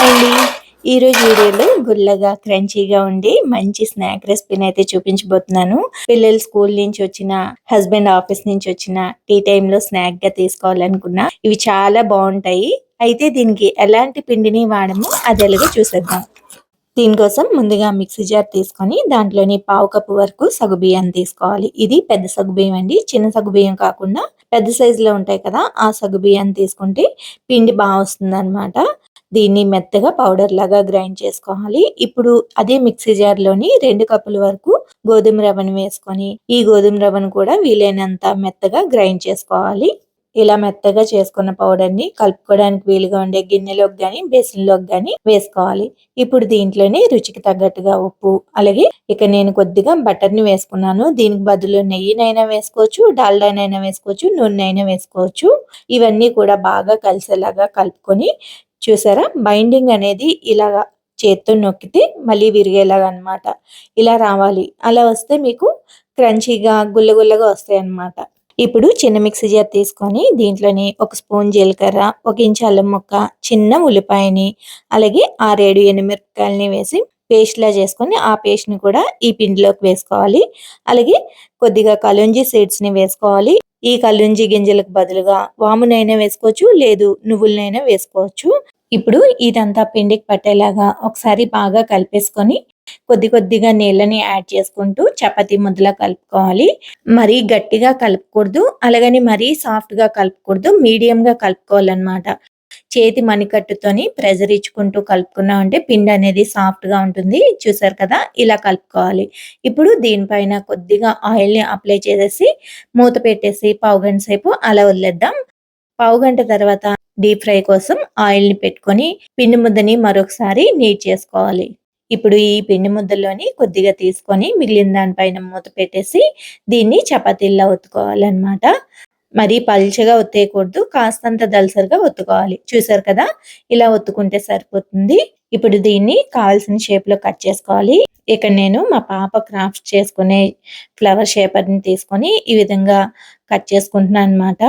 Hi అండి ఈరోజు వీడియోలో గుల్లగా క్రంచీగా ఉండి మంచి స్నాక్ రెసిపీని అయితే చూపించబోతున్నాను. పిల్లలు స్కూల్ నుంచి వచ్చిన హస్బెండ్ ఆఫీస్ నుంచి వచ్చిన టీ టైంలో స్నాక్గా తీసుకోవాలనుకున్నా ఇవి చాలా బాగుంటాయి. అయితే దీనికి ఎలాంటి పిండిని వాడము అది ఎలాగో చూసేద్దాం. దీనికోసం ముందుగా మిక్సీ జార్ తీసుకొని దాంట్లోని పావు కప్పు వరకు సగుబియ్యాన్ని తీసుకోవాలి. ఇది పెద్ద సగుబియ్యం అండి. చిన్న సగుబియ్యం కాకుండా పెద్ద సైజులో ఉంటాయి కదా ఆ సగుబియ్యాన్ని తీసుకుంటే పిండి బాగా వస్తుంది అనమాట దీన్ని మెత్తగా పౌడర్ లాగా గ్రైండ్ చేసుకోవాలి. ఇప్పుడు అదే మిక్సీ జార్లోని రెండు కప్పుల వరకు గోధుమ రవ్వను వేసుకొని ఈ గోధుమ రవ్వను కూడా వీలైనంత మెత్తగా గ్రైండ్ చేసుకోవాలి. ఇలా మెత్తగా చేసుకున్న పౌడర్ని కలుపుకోవడానికి వీలుగా ఉండే గిన్నెలోకి కానీ బేసిన్లోకి కానీ వేసుకోవాలి. ఇప్పుడు దీంట్లోనే రుచికి తగ్గట్టుగా ఉప్పు అలాగే ఇక నేను కొద్దిగా బటర్ని వేసుకున్నాను. దీనికి బదులు నెయ్యినైనా వేసుకోవచ్చు డాల్డానైనా వేసుకోవచ్చు నూనె అయినా వేసుకోవచ్చు. ఇవన్నీ కూడా బాగా కలిసేలాగా కలుపుకొని చూసారా? బైండింగ్ అనేది ఇలాగా చేత్తో నొక్కితే మళ్ళీ విరిగేలాగా అనమాట ఇలా రావాలి. అలా వస్తే మీకు క్రంచీగా గుల్లగుల్లగా వస్తాయి అన్నమాట ఇప్పుడు చిన్న మిక్సీ జార్ తీసుకొని దీంట్లోని ఒక స్పూన్ జీలకర్ర ఒక ఇంచు అల్లం ముక్క చిన్న ఉల్లిపాయని అలాగే ఆరేడు ఎనిమిరపకాయలని వేసి పేస్ట్లా చేసుకొని ఆ పేస్ట్ని కూడా ఈ పిండిలోకి వేసుకోవాలి. అలాగే కొద్దిగా కలుంజీ సీడ్స్ని వేసుకోవాలి. ఈ కలుంజి గింజలకు బదులుగా వామునైనా వేసుకోవచ్చు లేదు నువ్వులనైనా వేసుకోవచ్చు. ఇప్పుడు ఇదంతా పిండికి పట్టేలాగా ఒకసారి బాగా కలిపేసుకొని కొద్ది కొద్దిగా నీళ్ళని యాడ్ చేసుకుంటూ చపాతి ముద్దలా కలుపుకోవాలి. మరీ గట్టిగా కలుపుకూడదు అలాగని మరీ సాఫ్ట్గా కలుపుకూడదు మీడియం గా కలుపుకోవాలన్నమాట. చేతి మణికట్టుతోని ప్రెజర్ ఇచ్చుకుంటూ కలుపుకున్నా అంటే పిండి అనేది సాఫ్ట్గా ఉంటుంది. చూసారు కదా ఇలా కలుపుకోవాలి. ఇప్పుడు దీనిపైన కొద్దిగా ఆయిల్ని అప్లై చేసేసి మూత పెట్టేసి పావు గంట సేపు అలా వదిలేద్దాం. పావు గంట తర్వాత డీప్ ఫ్రై కోసం ఆయిల్ని పెట్టుకొని పిండి ముద్దని మరొకసారి నీట్ చేసుకోవాలి. ఇప్పుడు ఈ పిండి ముద్దలోని కొద్దిగా తీసుకొని మిగిలిన దానిపైన మూత పెట్టేసి దీన్ని చపాతీల్లా ఒత్తుకోవాలన్నమాట. మరి పల్చగా ఒత్తేయకూడదు కాస్తంత దలసరిగా ఒత్తుకోవాలి. చూసారు కదా? ఇలా ఒత్తుకుంటే సరిపోతుంది. ఇప్పుడు దీన్ని కావాల్సిన షేప్లో కట్ చేసుకోవాలి. ఇక్కడ నేను మా పాప క్రాఫ్ట్ చేసుకునే ఫ్లవర్ షేపర్ని తీసుకొని ఈ విధంగా కట్ చేసుకుంటున్నాను అనమాట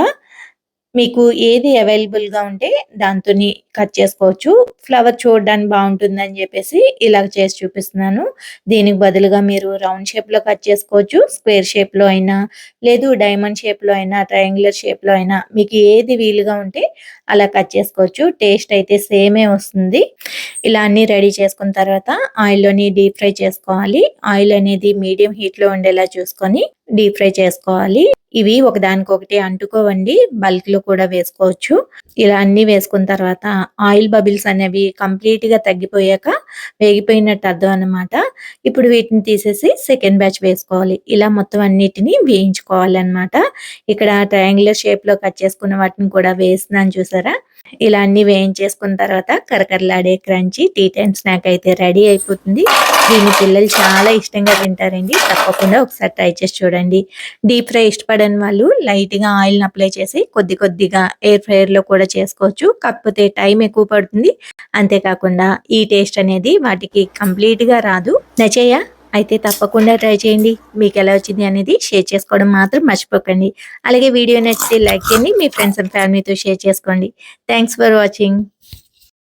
మీకు ఏది అవైలబుల్గా ఉంటే దాంతో కట్ చేసుకోవచ్చు. ఫ్లవర్ చూడడానికి బాగుంటుందని చెప్పేసి ఇలా చేసి చూపిస్తున్నాను. దీనికి బదులుగా మీరు రౌండ్ షేప్లో కట్ చేసుకోవచ్చు. స్క్వేర్ షేప్లో అయినా లేదు డైమండ్ షేప్లో అయినా ట్రయాంగులర్ షేప్లో అయినా మీకు ఏది వీలుగా ఉంటే అలా కట్ చేసుకోవచ్చు. టేస్ట్ అయితే సేమే వస్తుంది. ఇలా అన్ని రెడీ చేసుకున్న తర్వాత ఆయిల్లోని డీప్ ఫ్రై చేసుకోవాలి. ఆయిల్ అనేది మీడియం హీట్లో ఉండేలా చూసుకొని డీప్ ఫ్రై చేసుకోవాలి. ఇవి ఒకదానికొకటి అంటుకోవండి. బల్క్లో కూడా వేసుకోవచ్చు. ఇలా అన్ని వేసుకున్న తర్వాత ఆయిల్ బబిల్స్ అనేవి కంప్లీట్గా తగ్గిపోయాక వేగిపోయినట్టు అర్థం అనమాట ఇప్పుడు వీటిని తీసేసి సెకండ్ బ్యాచ్ వేసుకోవాలి. ఇలా మొత్తం అన్నిటిని వేయించుకోవాలన్నమాట. ఇక్కడ ట్రయాంగులర్ షేప్లో కట్ చేసుకున్న వాటిని కూడా వేస్తున్నాను చూసారా? ఇలా అన్ని వేయించేసుకున్న తర్వాత కరకరలాడే క్రంచి టీ టైం స్నాక్ అయితే రెడీ అయిపోతుంది. దీన్ని పిల్లలు చాలా ఇష్టంగా తింటారండి. తప్పకుండా ఒకసారి ట్రై చేసి చూడండి. డీప్ ఫ్రై ఇష్టపడని వాళ్ళు లైట్గా ఆయిల్ అప్లై చేసి కొద్ది కొద్దిగా ఎయిర్ ఫ్రైయర్లో కూడా చేసుకోవచ్చు. కాకపోతే టైం ఎక్కువ పడుతుంది. అంతేకాకుండా ఈ టేస్ట్ అనేది వాటికి కంప్లీట్గా రాదు నచేయ అయితే తప్పకుండా ట్రై చేయండి. మీకు ఎలా వచ్చింది అనేది షేర్ చేసుకోవడం మాత్రం మర్చిపోకండి. అలాగే వీడియో నచ్చితే లైక్ చేయండి. మీ ఫ్రెండ్స్ అండ్ ఫ్యామిలీతో షేర్ చేసుకోండి. Thanks for watching.